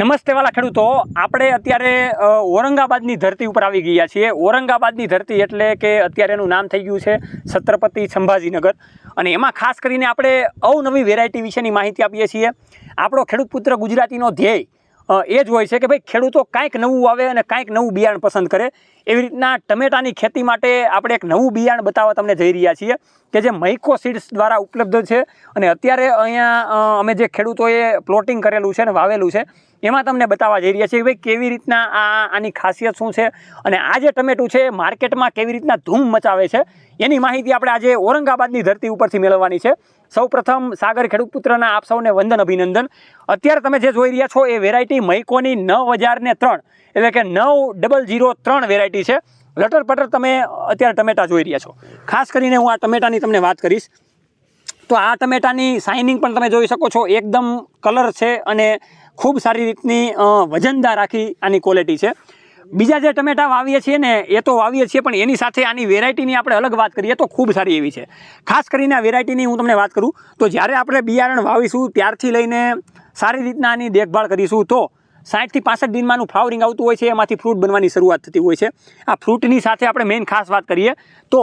નમસ્તે વાલા ખેડૂતો. આપણે અત્યારે ઔરંગાબાદની ધરતી ઉપર આવી ગયા છીએ. ઔરંગાબાદની ધરતી એટલે કે અત્યારે એનું નામ થઈ ગયું છે છત્રપતિ સંભાજીનગર. અને એમાં ખાસ કરીને આપણે અવનવી વેરાયટી વિશેની માહિતી આપીએ છીએ. આપણો ખેડૂત પુત્ર ગુજરાતીનો ધ્યેય એ જ હોય છે કે ભાઈ ખેડૂતો કાંઈક નવું આવે અને કાંઈક નવું બિયારણ પસંદ કરે. એવી રીતના ટમેટાની ખેતી માટે આપણે એક નવું બિયારણ બતાવવા તમને જઈ રહ્યા છીએ કે જે મૈકો સીડ્સ દ્વારા ઉપલબ્ધ છે. અને અત્યારે અહીંયા અમે જે ખેડૂતોએ પ્લોટિંગ કરેલું છે અને વાવેલું છે એમાં તમને બતાવવા જઈ રહ્યા છીએ ભાઈ કેવી રીતના આ આની ખાસિયત શું છે અને આ જે ટમેટું છે, માર્કેટમાં કેવી રીતના ધૂમ મચાવે છે, એની માહિતી આપણે આજે ઔરંગાબાદની ધરતી ઉપરથી મેળવવાની છે. સૌપ્રથમ સાગર ખેડૂત પુત્રના આપ સૌને વંદન, અભિનંદન. અત્યારે તમે જે જોઈ રહ્યા છો એ વેરાયટી મૈકોની નવ હજાર ને ત્રણ, એટલે કે નવ ડબલ જીરો ત્રણ વેરાયટી છે. લટર પટર તમે અત્યારે ટમેટા જોઈ રહ્યા છો. ખાસ કરીને હું આ ટમેટાની તમને વાત કરીશ. તો આ ટમેટાની શાઇનિંગ પણ તમે જોઈ શકો છો. એકદમ કલર છે અને ખૂબ સારી રીતની વજનદાર આખી આની ક્વોલિટી છે. બીજા જે ટમેટા વાવીએ છીએ ને, એ તો વાવીએ છીએ, પણ એની સાથે આની વેરાયટીની આપણે અલગ વાત કરીએ તો ખૂબ સારી એવી છે. ખાસ કરીને આ વેરાયટીની હું તમને વાત કરું, તો જ્યારે આપણે બિયારણ વાવીશું, ત્યારથી લઈને સારી રીતના આની દેખભાળ કરીશું, તો સાઠથી પાસઠ દિનમાંનું ફ્લાવરિંગ આવતું હોય છે, એમાંથી ફ્રૂટ બનવાની શરૂઆત થતી હોય છે. આ ફ્રૂટની સાથે આપણે મેઇન ખાસ વાત કરીએ, તો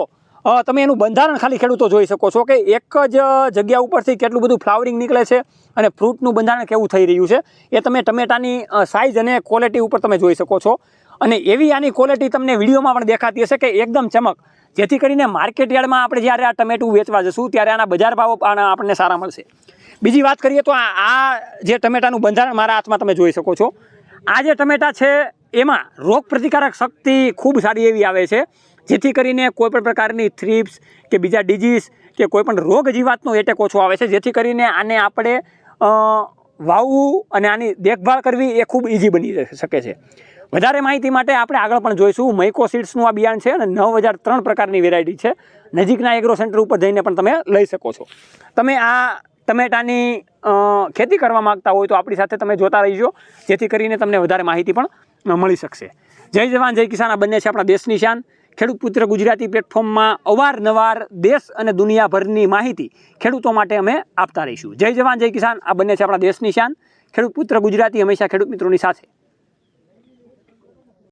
તમે એનું બંધારણ ખાલી ખેડૂતો જોઈ શકો છો કે એક જ જગ્યા ઉપરથી કેટલું બધું ફ્લાવરિંગ નીકળે છે અને ફ્રૂટનું બંધારણ કેવું થઈ રહ્યું છે એ તમે ટમેટાની સાઇઝ અને ક્વોલિટી ઉપર તમે જોઈ શકો છો. અને એવી આની ક્વોલિટી તમને વિડીયોમાં પણ દેખાતી હશે કે એકદમ ચમક. જેથી કરીને માર્કેટ યાર્ડમાં આપણે જ્યારે આ ટમેટું વેચવા જશું ત્યારે આના બજાર ભાવો આપણને સારા મળશે. બીજી વાત કરીએ તો આ જે ટમેટાનું બંધારણ મારા હાથમાં તમે જોઈ શકો છો. આ જે ટમેટા છે, એમાં રોગ પ્રતિકારક શક્તિ ખૂબ સારી એવી આવે છે. જેથી કરીને કોઈપણ પ્રકારની થ્રીપ્સ કે બીજા ડિઝીઝ કે કોઈપણ રોગ જીવાતનો એટેક ઓછો આવે છે. જેથી કરીને આને આપણે વાવવું અને આની દેખભાળ કરવી એ ખૂબ ઇઝી બની શકે છે. વધારે માહિતી માટે આપણે આગળ પણ જોઈશું. મૈકો સીડ્સનું આ બિયારણ છે અને નવ હજાર ત્રણ પ્રકારની વેરાયટી છે. નજીકના એગ્રો સેન્ટર ઉપર જઈને પણ તમે લઈ શકો છો. તમે આ ટમેટાની ખેતી કરવા માગતા હોય તો આપણી સાથે તમે જોતા રહીજો. જેથી કરીને તમને વધારે માહિતી પણ મળી શકશે. જય જવાન, જય કિસાન. આ બંને છે આપણા દેશની શાન. ખેડૂત પુત્ર ગુજરાતી પ્લેટફોર્મમાં અવારનવાર દેશ અને દુનિયાભરની માહિતી ખેડૂતો માટે અમે આપતા રહીશું. જય જવાન, જય કિસાન. આ બંને છે આપણા દેશની શાન. ખેડૂત પુત્ર ગુજરાતી હંમેશા ખેડૂત મિત્રોની સાથે.